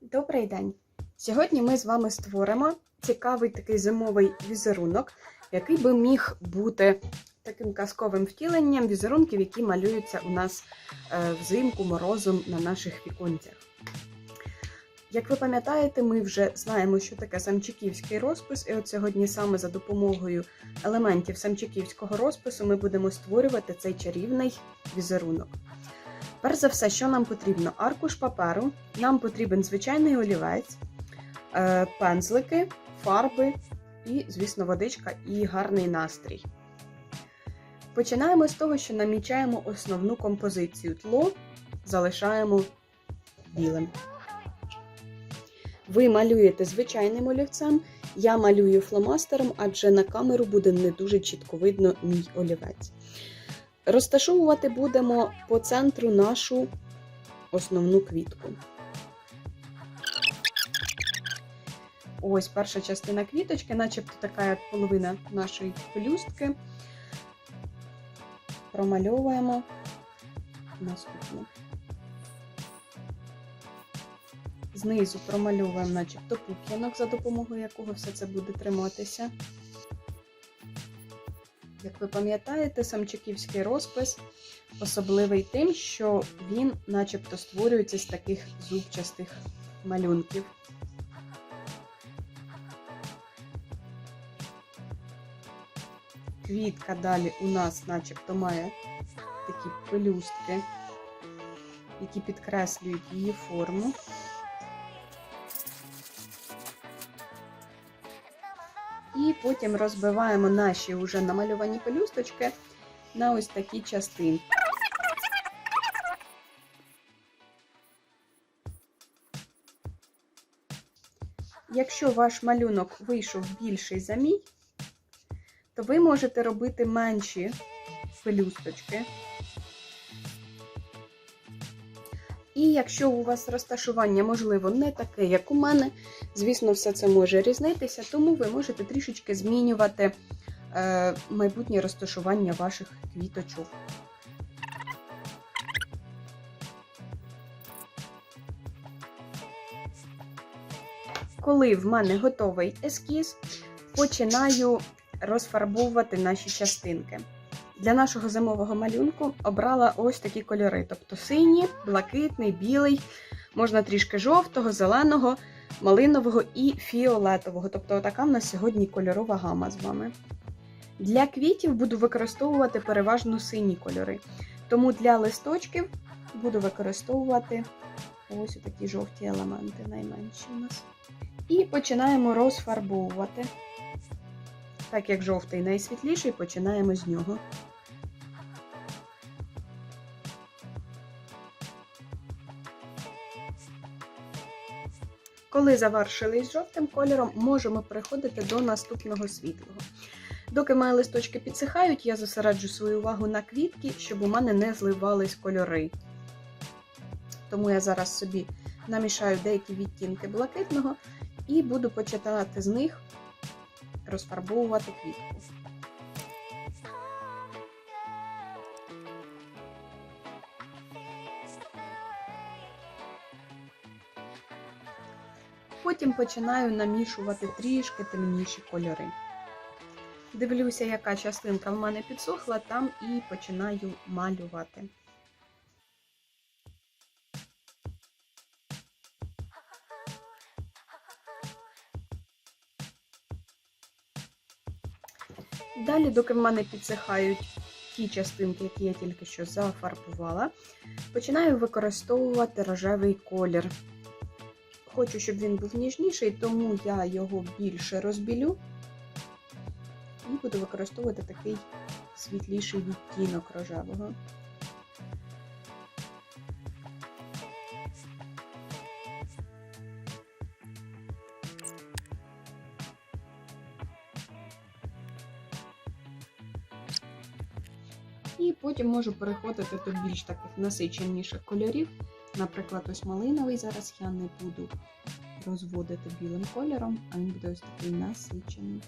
Добрий день! Сьогодні ми з вами створимо цікавий такий зимовий візерунок, який би міг бути таким казковим втіленням візерунків, які малюються у нас е, взимку морозом на наших віконцях. Як ви пам'ятаєте, ми вже знаємо, що таке самчиківський розпис, і от сьогодні саме за допомогою елементів самчиківського розпису ми будемо створювати цей чарівний візерунок. Перш за все, що нам потрібно? Аркуш паперу, нам потрібен звичайний олівець, е, пензлики, фарби і, звісно, водичка і гарний настрій. Починаємо з того, що намічаємо основну композицію. Тло залишаємо білим. Ви малюєте звичайним олівцем, я малюю фломастером, адже на камеру буде не дуже чітко видно мій олівець. Розташовувати будемо по центру нашу основну квітку. Ось перша частина квіточки, начебто така як половина нашої пелюстки. Промальовуємо наступну. Знизу промальовуємо, начебто, пуп'янок, за допомогою якого все це буде триматися. Як ви пам'ятаєте, самчиківський розпис особливий тим, що він начебто створюється з таких зубчастих малюнків. Квітка далі у нас начебто має такі пелюстки, які підкреслюють її форму. І потім розбиваємо наші вже намальовані пелюсточки на ось такі частинки. Якщо ваш малюнок вийшов більший за мій, то ви можете робити менші пелюсточки. І якщо у вас розташування, можливо, не таке, як у мене, звісно, все це може різнитися, тому ви можете трішечки змінювати е, майбутнє розташування ваших квіточок. Коли в мене готовий ескіз, починаю розфарбовувати наші частинки. Для нашого зимового малюнку обрала ось такі кольори: тобто синій, блакитний, білий, можна трішки жовтого, зеленого, малинового і фіолетового. Тобто, така в нас сьогодні кольорова гама з вами. Для квітів буду використовувати переважно сині кольори. Тому для листочків буду використовувати ось такі жовті елементи, найменші у нас. І починаємо розфарбовувати. Так як жовтий найсвітліший, починаємо з нього. Коли завершили з жовтим кольором, можемо переходити до наступного світлого. Доки мої листочки підсихають, я зосереджу свою увагу на квітки, щоб у мене не зливались кольори. Тому я зараз собі намішаю деякі відтінки блакитного і буду починати з них розфарбовувати квітку. Потім починаю намішувати трішки темніші кольори. Дивлюся, яка частинка в мене підсохла, там і починаю малювати. Далі, доки в мене підсихають ті частинки, які я тільки що зафарбувала, починаю використовувати рожевий колір. Хочу, щоб він був ніжніший, тому я його більше розбілю і буду використовувати такий світліший відтінок рожевого. І потім можу переходити до більш таких насиченіших кольорів. Наприклад, ось малиновий зараз я не буду розводити білим кольором, а він буде ось такий насичений.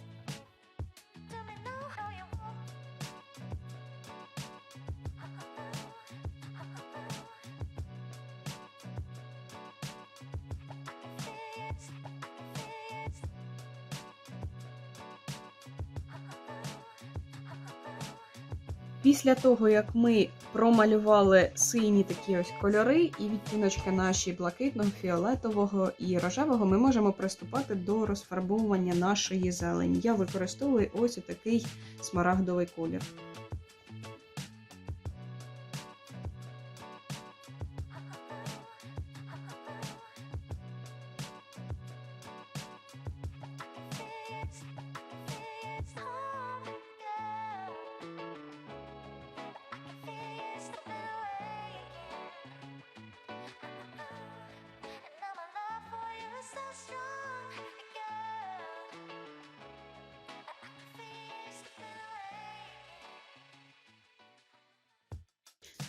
Після того, як ми промалювали сині такі ось кольори і відтіночки наші блакитного, фіолетового і рожевого, ми можемо приступати до розфарбовування нашої зелені. Я використовую ось такий смарагдовий колір.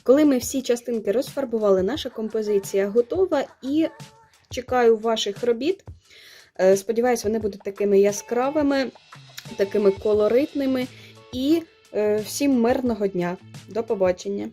Коли ми всі частинки розфарбували, наша композиція готова і чекаю ваших робіт. Е, Сподіваюсь, вони будуть такими яскравими, такими колоритними. І е, всім мирного дня. До побачення!